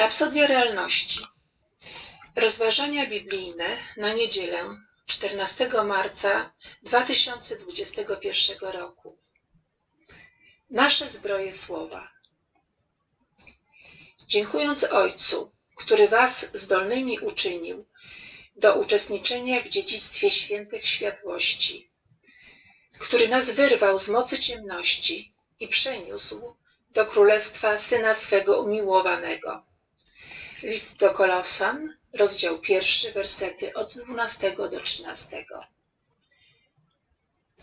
Rapsodia realności. Rozważania biblijne na niedzielę 14 marca 2021 roku. Nasze zbroje słowa. Dziękując Ojcu, który Was zdolnymi uczynił do uczestniczenia w dziedzictwie świętych światłości, który nas wyrwał z mocy ciemności i przeniósł do królestwa Syna swego umiłowanego. List do Kolosan, rozdział pierwszy, wersety od 12 do 13.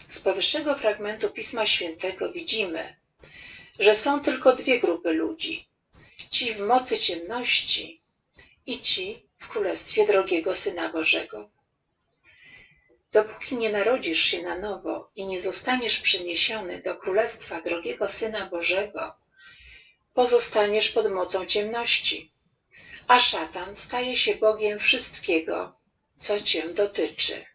Z powyższego fragmentu Pisma Świętego widzimy, że są tylko dwie grupy ludzi: ci w mocy ciemności i ci w królestwie drogiego Syna Bożego. Dopóki nie narodzisz się na nowo i nie zostaniesz przeniesiony do królestwa drogiego Syna Bożego, pozostaniesz pod mocą ciemności, a szatan staje się Bogiem wszystkiego, co cię dotyczy.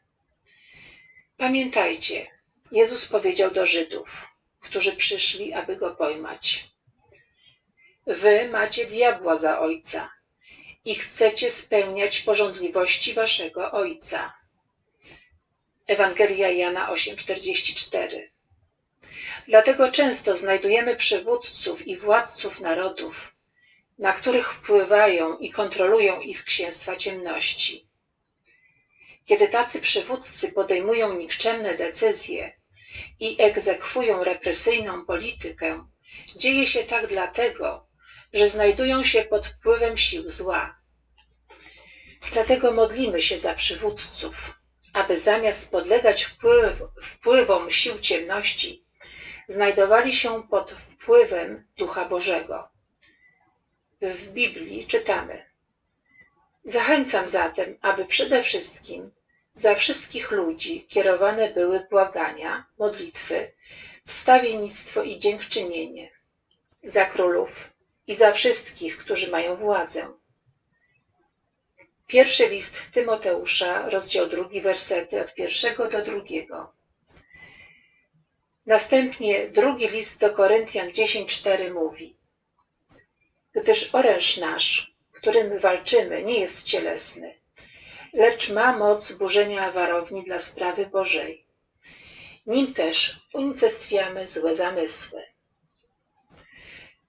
Pamiętajcie, Jezus powiedział do Żydów, którzy przyszli, aby go pojmać: Wy macie diabła za ojca i chcecie spełniać porządliwości waszego ojca. Ewangelia Jana 8:44. Dlatego często znajdujemy przywódców i władców narodów, na których wpływają i kontrolują ich księstwa ciemności. Kiedy tacy przywódcy podejmują nikczemne decyzje i egzekwują represyjną politykę, dzieje się tak dlatego, że znajdują się pod wpływem sił zła. Dlatego modlimy się za przywódców, aby zamiast podlegać wpływ, wpływom sił ciemności, znajdowali się pod wpływem Ducha Bożego. W Biblii czytamy: Zachęcam zatem, aby przede wszystkim za wszystkich ludzi kierowane były błagania, modlitwy, wstawiennictwo i dziękczynienie, za królów i za wszystkich, którzy mają władzę. Pierwszy list Tymoteusza, rozdział drugi, wersety od pierwszego do drugiego. Następnie drugi list do Koryntian 10:4 mówi: Gdyż oręż nasz, którym walczymy, nie jest cielesny, lecz ma moc burzenia warowni dla sprawy Bożej. Nim też unicestwiamy złe zamysły.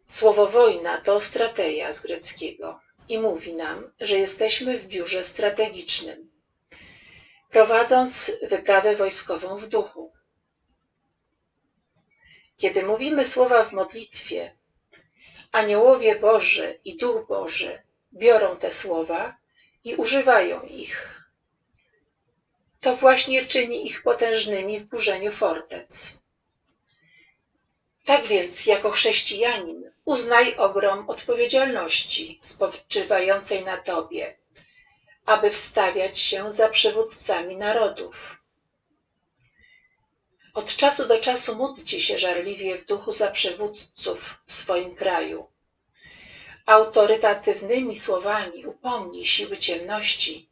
Słowo wojna to strategia z greckiego i mówi nam, że jesteśmy w biurze strategicznym, prowadząc wyprawę wojskową w duchu. Kiedy mówimy słowa w modlitwie, aniołowie Boży i Duch Boży biorą te słowa i używają ich. To właśnie czyni ich potężnymi w burzeniu fortec. Tak więc, jako chrześcijanin, uznaj ogrom odpowiedzialności spoczywającej na Tobie, aby wstawiać się za przywódcami narodów. Od czasu do czasu módlcie się żarliwie w duchu za przywódców w swoim kraju. Autorytatywnymi słowami upomnij siły ciemności,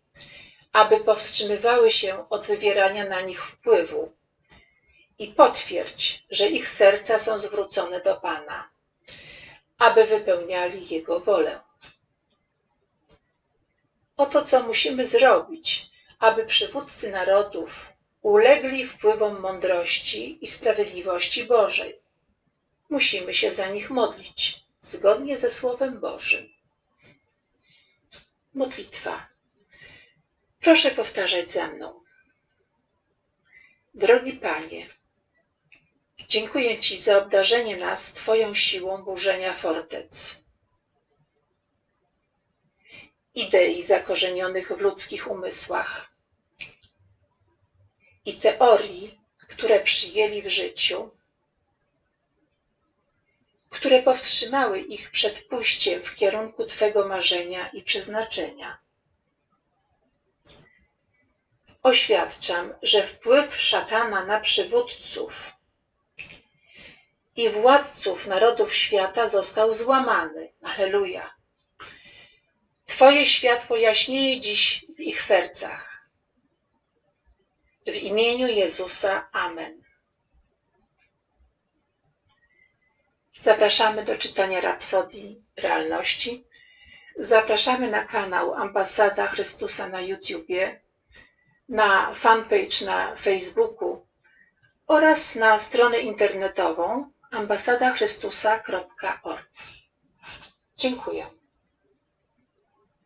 aby powstrzymywały się od wywierania na nich wpływu i potwierdź, że ich serca są zwrócone do Pana, aby wypełniali Jego wolę. Oto co musimy zrobić, aby przywódcy narodów ulegli wpływom mądrości i sprawiedliwości Bożej. Musimy się za nich modlić, zgodnie ze Słowem Bożym. Modlitwa. Proszę powtarzać za mną. Drogi Panie, dziękuję Ci za obdarzenie nas Twoją siłą burzenia fortec. Idei zakorzenionych w ludzkich umysłach i teorii, które przyjęli w życiu, które powstrzymały ich przed pójściem w kierunku Twego marzenia i przeznaczenia. Oświadczam, że wpływ szatana na przywódców i władców narodów świata został złamany. Aleluja. Twoje światło jaśnieje dziś w ich sercach. W imieniu Jezusa. Amen. Zapraszamy do czytania Rapsodii Realności Zapraszamy na kanał Ambasada Chrystusa na YouTubie, na fanpage na Facebooku oraz na stronę internetową ambasadachrystusa.org. Dziękuję.